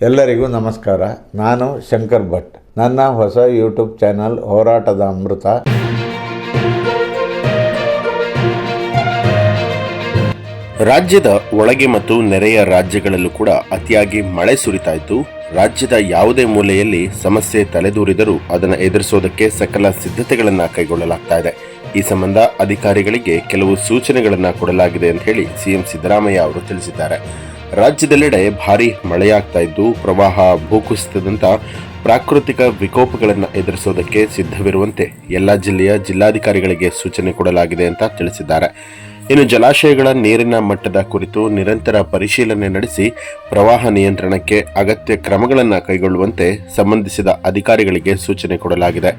ಎಲ್ಲರಿಗೂ ನಮಸ್ಕಾರ. ನಾನು ಶಂಕರ್ ಭಟ್. ನನ್ನ ಹೊಸ ಯೂಟ್ಯೂಬ್ ಚಾನಲ್ ಹೋರಾಟದ ಅಮೃತ. ರಾಜ್ಯದ ಒಳಗೆ ಮತ್ತು ನೆರೆಯ ರಾಜ್ಯಗಳಲ್ಲೂ ಕೂಡ ಅತಿಯಾಗಿ ಮಳೆ ಸುರಿತಾಯಿತು ರಾಜ್ಯದ ಯಾವುದೇ ಮೂಲೆಯಲ್ಲಿ ಸಮಸ್ಯೆ ತಲೆದೂರಿದರೂ ಅದನ್ನು ಎದುರಿಸೋದಕ್ಕೆ ಸಕಲ ಸಿದ್ಧತೆಗಳನ್ನು ಕೈಗೊಳ್ಳಲಾಗ್ತಾ ಇದೆ. ಈ ಸಂಬಂಧ ಅಧಿಕಾರಿಗಳಿಗೆ ಕೆಲವು ಸೂಚನೆಗಳನ್ನು ಕೊಡಲಾಗಿದೆ ಅಂತ ಹೇಳಿ ಸಿಎಂ ಸಿದ್ದರಾಮಯ್ಯ ಅವರು ತಿಳಿಸಿದ್ದಾರೆ. ರಾಜ್ಯದೆಲ್ಲೆಡೆ ಭಾರೀ ಮಳೆಯಾಗ್ತಾ ಇದ್ದು, ಪ್ರವಾಹ ಭೂಕುಸಿತದಂತ ಪ್ರಾಕೃತಿಕ ವಿಕೋಪಗಳನ್ನು ಎದುರಿಸೋದಕ್ಕೆ ಸಿದ್ಧವಿರುವಂತೆ ಎಲ್ಲ ಜಿಲ್ಲೆಯ ಜಿಲ್ಲಾಧಿಕಾರಿಗಳಿಗೆ ಸೂಚನೆ ಕೊಡಲಾಗಿದೆ ಅಂತ ತಿಳಿಸಿದ್ದಾರೆ. ಇನ್ನು ಜಲಾಶಯಗಳ ನೀರಿನ ಮಟ್ಟದ ಕುರಿತು ನಿರಂತರ ಪರಿಶೀಲನೆ ನಡೆಸಿ ಪ್ರವಾಹ ನಿಯಂತ್ರಣಕ್ಕೆ ಅಗತ್ಯ ಕ್ರಮಗಳನ್ನು ಕೈಗೊಳ್ಳುವಂತೆ ಸಂಬಂಧಿಸಿದ ಅಧಿಕಾರಿಗಳಿಗೆ ಸೂಚನೆ ಕೊಡಲಾಗಿದೆ.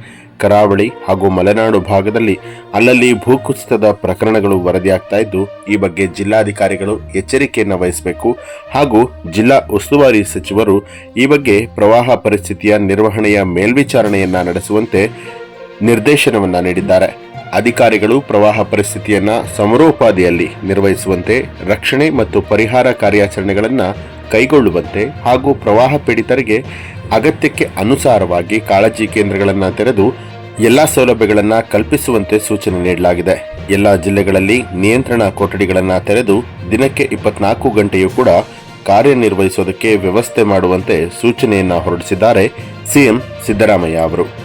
ಕರಾವಳಿ ಹಾಗೂ ಮಲೆನಾಡು ಭಾಗದಲ್ಲಿ ಅಲ್ಲಲ್ಲಿ ಭೂಕುಸಿತದ ಪ್ರಕರಣಗಳು ವರದಿಯಾಗ್ತಾ ಇದ್ದು, ಈ ಬಗ್ಗೆ ಜಿಲ್ಲಾಧಿಕಾರಿಗಳು ಎಚ್ಚರಿಕೆಯನ್ನು ವಹಿಸಬೇಕು ಹಾಗೂ ಜಿಲ್ಲಾ ಉಸ್ತುವಾರಿ ಸಚಿವರು ಈ ಬಗ್ಗೆ ಪ್ರವಾಹ ಪರಿಸ್ಥಿತಿಯ ನಿರ್ವಹಣೆಯ ಮೇಲ್ವಿಚಾರಣೆಯನ್ನ ನಡೆಸುವಂತೆ ನಿರ್ದೇಶನವನ್ನ ನೀಡಿದ್ದಾರೆ. ಅಧಿಕಾರಿಗಳು ಪ್ರವಾಹ ಪರಿಸ್ಥಿತಿಯನ್ನ ಸಮರೋಪಾದಿಯಲ್ಲಿ ನಿರ್ವಹಿಸುವಂತೆ ರಕ್ಷಣೆ ಮತ್ತು ಪರಿಹಾರ ಕಾರ್ಯಾಚರಣೆಗಳನ್ನು ಕೈಗೊಳ್ಳುವಂತೆ ಹಾಗೂ ಪ್ರವಾಹ ಪೀಡಿತರಿಗೆ ಅಗತ್ಯಕ್ಕೆ ಅನುಸಾರವಾಗಿ ಕಾಳಜಿ ಕೇಂದ್ರಗಳನ್ನು ತೆರೆದು ಎಲ್ಲ ಸೌಲಭ್ಯಗಳನ್ನು ಕಲ್ಪಿಸುವಂತೆ ಸೂಚನೆ ನೀಡಲಾಗಿದೆ. ಎಲ್ಲ ಜಿಲ್ಲೆಗಳಲ್ಲಿ ನಿಯಂತ್ರಣ ಕೊಠಡಿಗಳನ್ನು ತೆರೆದು ದಿನಕ್ಕೆ ಇಪ್ಪತ್ನಾಲ್ಕು ಗಂಟೆಯೂ ಕೂಡ ಕಾರ್ಯನಿರ್ವಹಿಸೋದಕ್ಕೆ ವ್ಯವಸ್ಥೆ ಮಾಡುವಂತೆ ಸೂಚನೆಯನ್ನ ಹೊರಡಿಸಿದ್ದಾರೆ ಸಿಎಂ ಸಿದ್ದರಾಮಯ್ಯ ಅವರು.